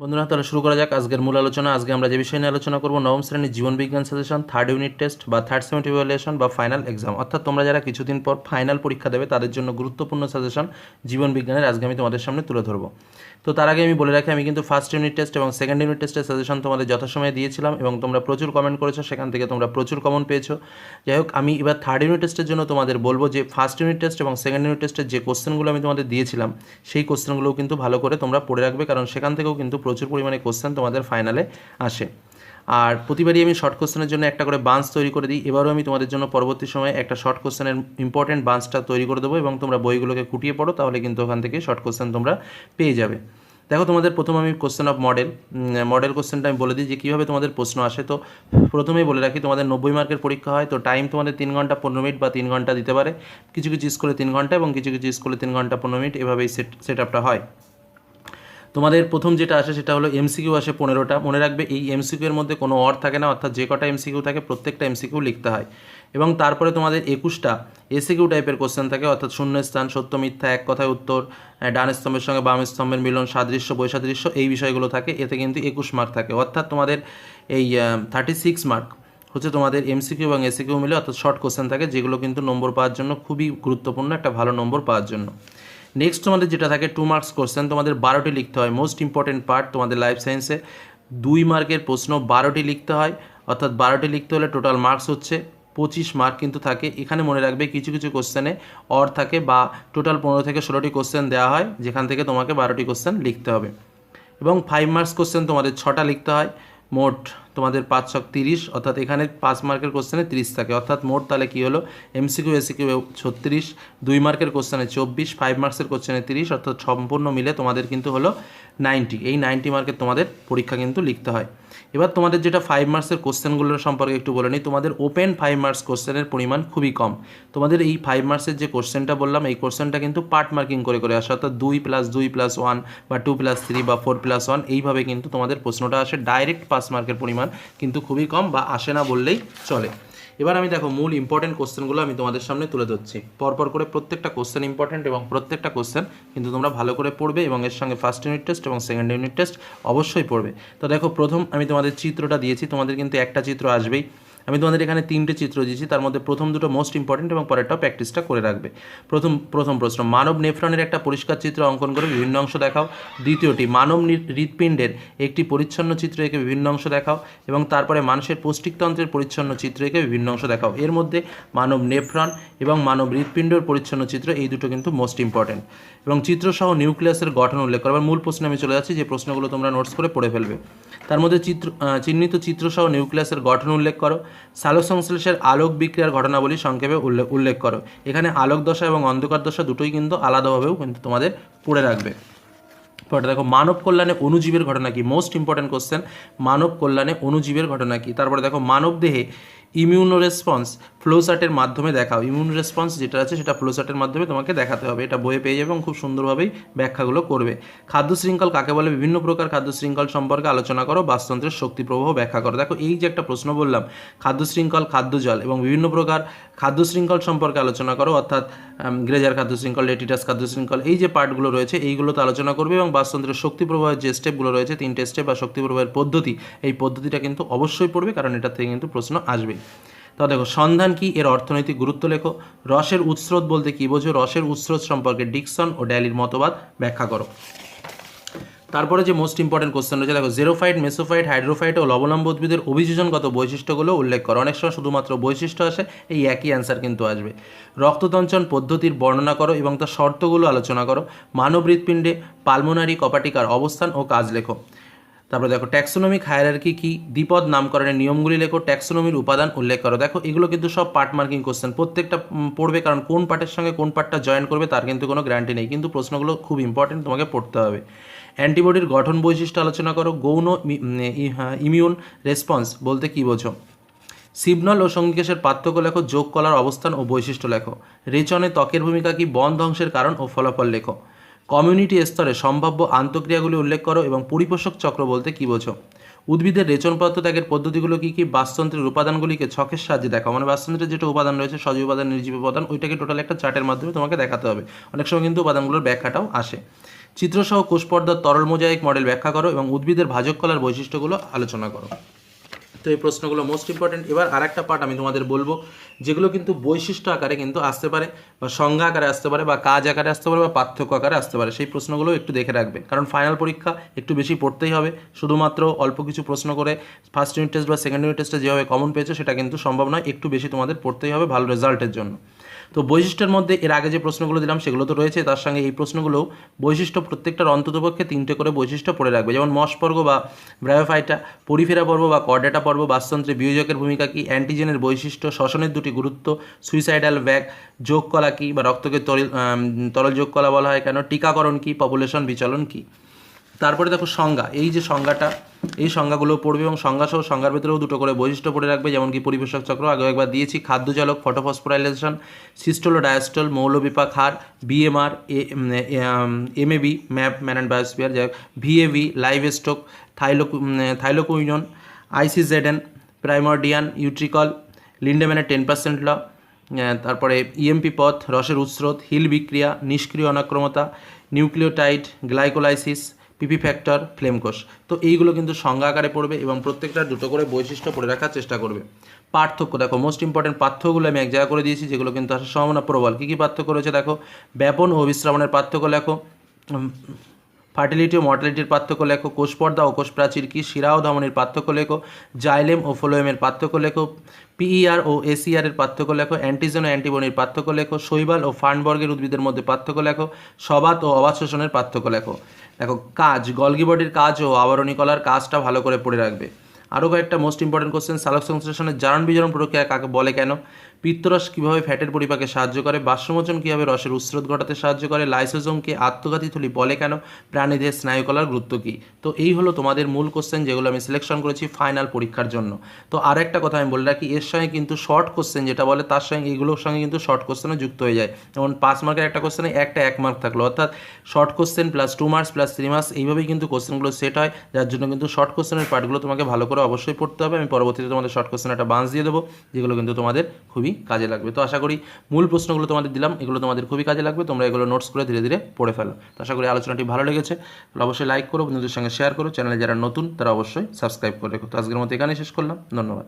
বন্ধুরা, তাহলে শুরু করা যাক আজকের মূল আলোচনা। আজকে আমরা যে বিষয় নিয়ে আলোচনা করব, নবম শ্রেণির জীবন বিজ্ঞান সাজেশন থার্ড ইউনিট টেস্ট বা থার্ড সেমিটি ইভ্যালুয়েশন বা ফাইনাল এক্সাম অর্থাৎ তোমরা যারা কিছুদিন পর ফাইনাল পরীক্ষা দেবে, তাদের জন্য গুরুত্বপূর্ণ সাজেশন জীবন বিজ্ঞানের আজকে আমি তোমাদের সামনে তুলে ধরবো। তো তার আগে আমি বলে রাখি, আমি কিন্তু ফার্স্ট ইউনিট টেস্ট এবং সেকেন্ড ইউনিট টেস্টের সাজেশন তোমাদের যথাসময়ে দিয়েছিলাম এবং তোমরা প্রচুর কমেন্ট করেছ, সেখান থেকে তোমরা প্রচুর কমন পেয়েছ। যাই হোক, আমি এবার থার্ড ইউনিট টেস্টের জন্য তোমাদের বলব যে ফার্স্ট ইউনিট টেস্ট এবং সেকেন্ড ইউনিট টেস্টের যে কোশ্চেনগুলো আমি তোমাদের দিয়েছিলাম, সেই কোশ্চেনগুলোও কিন্তু ভালো করে তোমরা পড়ে রাখবে, কারণ সেখান থেকেও কিন্তু প্রচুর পরিমাণে কোশ্চেন তোমাদের ফাইনালে আসে। আর প্রতিবারই আমি শর্ট কোশ্চেনের জন্য একটা করে বান্স তৈরি করে দিই। এবারও আমি তোমাদের জন্য পরবর্তী সময়ে একটা শর্ট কোশ্চেনের ইম্পর্টেন্ট বান্সটা তৈরি করে দেবো এবং তোমরা বইগুলোকে খুঁটিয়ে পড়ো, তাহলে কিন্তু ওখান থেকে শর্ট কোশ্চেন তোমরা পেয়ে যাবে। দেখো তোমাদের প্রথম আমি কোশ্চেন অফ মডেল মডেল কোশ্চেনটা আমি বলে দিই যে কীভাবে তোমাদের প্রশ্ন আসে। তো প্রথমেই বলে রাখি, তোমাদের নব্বই মার্কের পরীক্ষা হয়, তো টাইম তোমাদের তিন ঘণ্টা পনেরো মিনিট বা তিন ঘণ্টা দিতে পারে। কিছু কিছু স্কুলে তিন ঘণ্টা এবং কিছু কিছু স্কুলে তিন ঘণ্টা পনেরো মিনিট এভাবেই সেট সেট আপটা হয়। তোমাদের প্রথম যেটা আসে সেটা হলো এমসিকিউ আসে পনেরোটা। মনে রাখবে এই এমসিকিউ এর মধ্যে কোনো অর থাকে না, অর্থাৎ যে কটা এমসিকিউ থাকে প্রত্যেকটা এমসিকিউ লিখতে হয়। এবং তারপরে তোমাদের একুশটা এসিকিউ টাইপের কোশ্চেন থাকে, অর্থাৎ শূন্যস্থান, সত্য, মিথ্যা, এক কথায় উত্তর ডান স্তম্ভের সঙ্গে বাম স্তম্ভের মিলন, সাদৃশ্য, বৈসাদৃশ্য, এই বিষয়গুলো থাকে। এতে কিন্তু একুশ মার্ক থাকে। অর্থাৎ তোমাদের এই থার্টি সিক্স মার্ক হচ্ছে তোমাদের এমসিকিউ এবং এসিকিউ মিলে, অর্থাৎ শর্ট কোশ্চেন থাকে, যেগুলো কিন্তু নম্বর পাওয়ার জন্য খুবই গুরুত্বপূর্ণ, একটা ভালো নম্বর পাওয়ার জন্য। নেক্সট তোমাদের যেটা থাকে টু মার্কস কোশ্চেন তোমাদের বারোটি লিখতে হয়। মোস্ট ইম্পর্টেন্ট পার্ট তোমাদের লাইফ সায়েন্সে দুই মার্কের প্রশ্ন বারোটি লিখতে হয়। অর্থাৎ বারোটি লিখতে হলে টোটাল মার্কস হচ্ছে পঁচিশ মার্ক কিন্তু থাকে। এখানে মনে রাখবে, কিছু কিছু কোশ্চেনে অর থাকে বা টোটাল পনেরো থেকে ষোলোটি কোশ্চেন দেওয়া হয়, যেখান থেকে তোমাকে বারোটি কোশ্চেন লিখতে হবে। এবং ফাইভ মার্কস কোশ্চেন তোমাদের ছটা লিখতে হয়। মোট তোমাদের পাঁচ ছক তিরিশ, অর্থাৎ এখানে পাঁচ মার্কের কোশ্চেনে তিরিশ থাকে। অর্থাৎ মোট তাহলে কী হলো? এমসিকিউ এসিকিউ ছত্রিশ, দুই মার্কের কোশ্চেনে চব্বিশ ফাইভ মার্কসের কোশ্চেনে তিরিশ, অর্থাৎ সম্পূর্ণ মিলে তোমাদের কিন্তু হলো নাইনটি এই নাইনটি মার্কের তোমাদের পরীক্ষা কিন্তু লিখতে হয়। এবার তোমাদের যেটা ফাইভ মার্কসের কোশ্চেনগুলোর সম্পর্কে একটু বলে নিই। তোমাদের ওপেন ফাইভ মার্কস কোশ্চেনের পরিমাণ খুবই কম। তোমাদের এই ফাইভ মার্কসের যে কোশ্চেনটা বললাম, এই কোশ্চেনটা কিন্তু পার্ট মার্কিং করে করে আসে। অর্থাৎ দুই প্লাস দুই প্লাস ওয়ান বা টু প্লাস থ্রি বা ফোর প্লাস ওয়ান এইভাবে কিন্তু তোমাদের প্রশ্নটা আসে। ডাইরেক্ট পাস মার্কের পরিমাণ কিন্তু খুবই কম বা আসে না বললেই চলে। এবার আমি দেখো মূল ইম্পর্টেন্ট কোশ্চেনগুলো আমি তোমাদের সামনে তুলে ধরছি। পরপর করে প্রত্যেকটা কোশ্চেন ইম্পর্টেন্ট এবং প্রত্যেকটা কোশ্চেন কিন্তু তোমরা ভালো করে পড়বে এবং এর সঙ্গে ফার্স্ট ইউনিট টেস্ট এবং সেকেন্ড ইউনিট টেস্ট অবশ্যই পড়বে। তো দেখো প্রথম আমি তোমাদের চিত্রটা দিয়েছি, তোমাদের কিন্তু একটা চিত্র আসবেই। আমি তোমাদের এখানে তিনটে চিত্র দিয়েছি, তার মধ্যে প্রথম দুটো মোস্ট ইম্পর্টেন্ট এবং পরেরটাও প্র্যাকটিসটা করে রাখবে। প্রথম প্রথম প্রশ্ন, মানব নেফ্রনের একটা পরিষ্কার চিত্র অঙ্কন করে বিভিন্ন অংশ দেখাও। দ্বিতীয়টি, মানব হৃৎপিণ্ডের একটি পরিচ্ছন্ন চিত্র এঁকে বিভিন্ন অংশ দেখাও এবং তারপরে মানুষের পৌষ্টিকতন্ত্রের পরিচ্ছন্ন চিত্র এঁকে বিভিন্ন অংশ দেখাও। এর মধ্যে মানব নেফ্রন এবং মানব হৃৎপিণ্ডের পরিচ্ছন্ন চিত্র, এই দুটো কিন্তু মোস্ট ইম্পর্টেন্ট এবং চিত্রসহ নিউক্লিয়াসের গঠন উল্লেখ করো। এবার মূল প্রশ্নে আমি চলে যাচ্ছি, যে প্রশ্নগুলো তোমরা নোটস করে পড়ে ফেলবে। তার মধ্যে চিত্র চিহ্নিত চিত্রসহ নিউক্লিয়াসের গঠন উল্লেখ করো। সালোক সংশ্লেষের আলোক বিক্রিয়ার ঘটনাবলী সংক্ষেপে উল্লেখ উল্লেখ করো। এখানে আলোক দশা এবং অন্ধকার দশা দুটোই কিন্তু আলাদাভাবেও কিন্তু তোমাদের পড়ে রাখবে। পরে দেখো, মানব কল্যাণে অণুজীবের ঘটনা কি? মোস্ট ইম্পর্ট্যান্ট কোশ্চেন মানব কল্যাণে অণুজীবের ঘটনা কি? তারপরে দেখো, মানব দেহে ইমিউনো রেসপন্স ফ্লোচার্টের মাধ্যমে দেখাও। ইমিউন রেসপন্স যেটা আছে, সেটা ফ্লোচার্টের মাধ্যমে তোমাকে দেখাতে হবে। এটা বইয়ে পেয়ে যাবে এবং খুব সুন্দরভাবেই ব্যাখ্যাগুলো করবে। খাদ্য শৃঙ্খল কাকে বলে? বিভিন্ন প্রকার খাদ্য শৃঙ্খল সম্পর্কে আলোচনা করো, বাস্তুতন্ত্রের শক্তি প্রবাহ ব্যাখ্যা করো। দেখো, এই যে একটা প্রশ্ন বললাম খাদ্য শৃঙ্খল খাদ্য জল এবং বিভিন্ন প্রকার খাদ্য শৃঙ্খল সম্পর্কে আলোচনা করো, অর্থাৎ গ্রেজার খাদ্য শৃঙ্খল লেটিটাস খাদ্য শৃঙ্খল এই যে পার্টগুলো রয়েছে, এইগুলোতে আলোচনা করবে এবং বাস্তুতন্ত্রের শক্তি প্রবাহের যে স্টেপগুলো রয়েছে, তিনটে স্টেপ বা শক্তি প্রবাহের পদ্ধতি, এই পদ্ধতিটা কিন্তু অবশ্যই পড়বে, কারণ এটা থেকে কিন্তু প্রশ্ন আসবে তো দেখো, সন্ধান কি? এর অর্থনৈতিক গুরুত্ব লেখো। রসের উৎস্রোত বলতে কি বোঝো? রসের উৎস্রোত সম্পর্কে ডিকসন ও ড্যালির মতবাদ ব্যাখ্যা করো। তারপরে যে মোস্ট ইম্পর্টেন্ট কোশ্চেন রয়েছে, দেখো জেরোফাইট মেসোফাইট হাইড্রোফাইট ও লবণাম্ব উদ্ভিদের অভিযোজনগত বৈশিষ্ট্যগুলো উল্লেখ করো। অনেক সময় শুধুমাত্র বৈশিষ্ট্য আসে, এই একই অ্যান্সার কিন্তু আসবে। রক্ততঞ্চন পদ্ধতির বর্ণনা করো এবং তার শর্তগুলো আলোচনা করো। মানব হৃৎপিণ্ডে পালমোনারি কপাটিকার অবস্থান ও কাজ লেখো। তারপরে দেখো ট্যাক্সোনমিক হায়ারার্কি কি? দ্বিপদ নামকরণের নিয়মগুলি লেখো ট্যাক্সোনমির উপাদান উল্লেখ করো। দেখো এগুলো কিন্তু সব পার্ট মার্কিং কোশ্চেন প্রত্যেকটা পড়বে কারণ কোন পার্টের সঙ্গে কোন পার্টটা জয়েন করবে তার কিন্তু কোনো গ্যারান্টি নেই। কিন্তু প্রশ্নগুলো খুব ইম্পর্টেন্ট তোমাকে পড়তে হবে। অ্যান্টিবডির গঠন বৈশিষ্ট্য আলোচনা করো গৌণ হ্যাঁ, ইমিউন রেসপন্স বলতে কী বোঝো? সিবনল ও সঙ্গীকেশের পার্থক্য লেখো যোগ কলার অবস্থান ও বৈশিষ্ট্য লেখো। রেচনে ত্বকের ভূমিকা কি? বন ধ্বংসের কারণ ও ফলাফল লেখো। কমিউনিটি স্তরে সম্ভাব্য আন্তঃক্রিয়াগুলি উল্লেখ করো এবং পরিপোষক চক্র বলতে কী বোঝো? উদ্ভিদের রেচনপত্র ত্যাগের পদ্ধতিগুলো কী কী? বাস্তুতন্ত্রের উপাদানগুলিকে ছকের সাহায্যে দেখাও। মানে বাস্তুতন্ত্রের যেটা উপাদান রয়েছে, সজীব উপাদান, নির্জীব উপাদান, ওইটাকে টোটাল একটা চার্টের মাধ্যমে তোমাকে দেখাতে হবে। অনেক সময় কিন্তু উপাদানগুলোর ব্যাখ্যাটাও আসে। চিত্রসহ কোষপর্দার তরল মোজাইক মডেল ব্যাখ্যা করো এবং উদ্ভিদের ভাজক কলার বৈশিষ্ট্যগুলো আলোচনা করো। তো এই প্রশ্নগুলো মোস্ট ইম্পর্টেন্ট এবার আর একটা পার্ট আমি তোমাদের বলব, যেগুলো কিন্তু বৈশিষ্ট্য আকারে কিন্তু আসতে পারে, বা সংজ্ঞা আকারে আসতে পারে, বা কাজ আকারে আসতে পারে, বা পার্থক্য আকারে আসতে পারে। সেই প্রশ্নগুলো একটু দেখে রাখবে। কারণ ফাইনাল পরীক্ষা একটু বেশি পড়তেই হবে। শুধুমাত্র অল্প কিছু প্রশ্ন করে ফার্স্ট ইউনিট টেস্ট বা সেকেন্ড ইউনিট টেস্টে যেভাবে কমন পেয়েছে, সেটা কিন্তু সম্ভব নয়। একটু বেশি তোমাদের পড়তেই হবে ভালো রেজাল্টের জন্য। তো বৈশিষ্ট্যের মধ্যে এর আগে যে প্রশ্নগুলো দিলাম সেগুলো তো রয়েছে, তার সঙ্গে এই প্রশ্নগুলোও বৈশিষ্ট্য প্রত্যেকটার অন্ততপক্ষে তিনটে করে বৈশিষ্ট্য পড়ে রাখবে। যেমন মশ পর্ব বা ব্রায়োফাইটা, পরিফেরা পর্ব বা কর্ডেটা পর্ব, বাস্তুতন্ত্রে বিয়োজকের ভূমিকা কী, অ্যান্টিজেনের বৈশিষ্ট্য, শ্বসনের দুটি গুরুত্ব, সুইসাইডাল ব্যাগ যোগ কলা কী বা রক্তকে তরল তরল যোগ কলা বলা হয় কেন, টিকাকরণ কী, পপুলেশন বিচলন কী? তারপরে দেখো সংজ্ঞা। এই যে সংজ্ঞাটা, এই সংজ্ঞাগুলো পড়বে এবং সংজ্ঞা সহ সংজ্ঞার ভেতরেও দুটো করে বৈশিষ্ট্য পড়ে রাখবে যেমন কি পরিবেশক চক্র। আগে একবার দিয়েছি, খাদ্যজালক ফটোফসফোরাইলেশন সিস্টোল ডায়াস্টল মৌলবিপাক হার বিএমআর এমএবি ম্যাপ ম্যান অ্যান্ড বায়োস্ফিয়ার যাই হোক ভিএভি লাইভ স্টক থাইলো থাইলোকুইনন আইসিজেডেন প্রাইমর্ডিয়ান ইউট্রিকল লিন্ডেম্যানের টেন পার্সেন্ট ল তারপরে ইএমপি পথ, রসের উৎস্রোত, হিল বিক্রিয়া, নিষ্ক্রিয় অনাক্রমতা নিউক্লিওটাইড গ্লাইকোলাইসিস পিপি ফ্যাক্টর ফ্লেমকোষ তো এইগুলো কিন্তু সংজ্ঞা আকারে পড়বে এবং প্রত্যেকটা দুটো করে বৈশিষ্ট্য পড়ে রাখার চেষ্টা করবে। পার্থক্য, দেখো মোস্ট ইম্পর্টেন্ট পার্থক্যগুলো আমি এক জায়গা করে দিয়েছি, যেগুলো কিন্তু আসার সম্ভাবনা প্রবল। কী কী পার্থক্য রয়েছে দেখো? ব্যাপন ও বিশ্রাবণের পার্থক্য লেখো। ফার্টিলিটি ও মর্টালিটির পার্থক্য লেখো। কোষপর্দা ও কোষ প্রাচীর কি? শিরা ও ধমনির পার্থক্য লেখো। জাইলেম ও ফ্লোয়েমের পার্থক্য লেখো। পিইআর ও এসিআর এর পার্থক্য লেখো। অ্যান্টিজেন ও অ্যান্টিবনির পার্থক্য লেখো। শৈবাল ও ফার্নবর্গের উদ্ভিদের মধ্যে পার্থক্য লেখো। সবাত ও অবাত শোষণের পার্থক্য লেখো। দেখো, কাজ। গলগি বডির কাজ ও আবরণী কলার কাজটা ভালো করে পড়ে রাখবে। আরও কয়েকটা মোস্ট ইম্পর্টেন্ট কোশ্চেন সালোক সংশ্লেষণের জারণ বিজারণ প্রক্রিয়া কাকে বলে কেন? পিত্তরস কীভাবে ফ্যাটের পরিপাকে সাহায্য করে? বাষ্পমোচন কীভাবে রসের উস্রোত ঘটাতে সাহায্য করে? লাইসোজোমকে আত্মঘাতী থলি বলে কেন? প্রাণীদের স্নায়ুকলার গুরুত্ব কী? তো এই হলো তোমাদের মূল কোশ্চেন যেগুলো আমি সিলেকশন করেছি ফাইনাল পরীক্ষার জন্য। তো আর একটা কথা আমি বলে রাখি, এর সঙ্গে কিন্তু শর্ট কোশ্চেন যেটা বলে, তার সঙ্গে, এগুলোর সঙ্গে কিন্তু শর্ট কোশ্চেনও যুক্ত হয়ে যায়। যেমন পাঁচ মার্কের একটা কোশ্চেনে একটা এক মার্ক থাকল। অর্থাৎ short question plus two marks plus three marks এইভাবেই কিন্তু কোশ্চেনগুলো সেট হয়। যার জন্য কিন্তু শর্ট কোশ্চেনের পার্টগুলো তোমাকে ভালো করে অবশ্যই পড়তে হবে। আমি পরবর্তীতে তোমাদের শর্ট কোশ্চেন একটা বান্স দিয়ে দেবো, যেগুলো কিন্তু তোমাদের খুবই কাজে লাগবে। তো আশা করি মূল প্রশ্নগুলো তোমাদের দিলাম, এগুলো তোমাদের খুবই কাজে লাগবে, তোমরা এগুলো নোটস করে ধীরে ধীরে পড়ে ফেলো। তো আশা করি আলোচনাটি ভালো লেগেছে অবশ্যই লাইক করো, বন্ধুদের সঙ্গে শেয়ার করো চ্যানেলে যারা নতুন, তারা অবশ্যই সাবস্ক্রাইব করে রেখো। তো আজকের মতো এখানেই শেষ করলাম, ধন্যবাদ।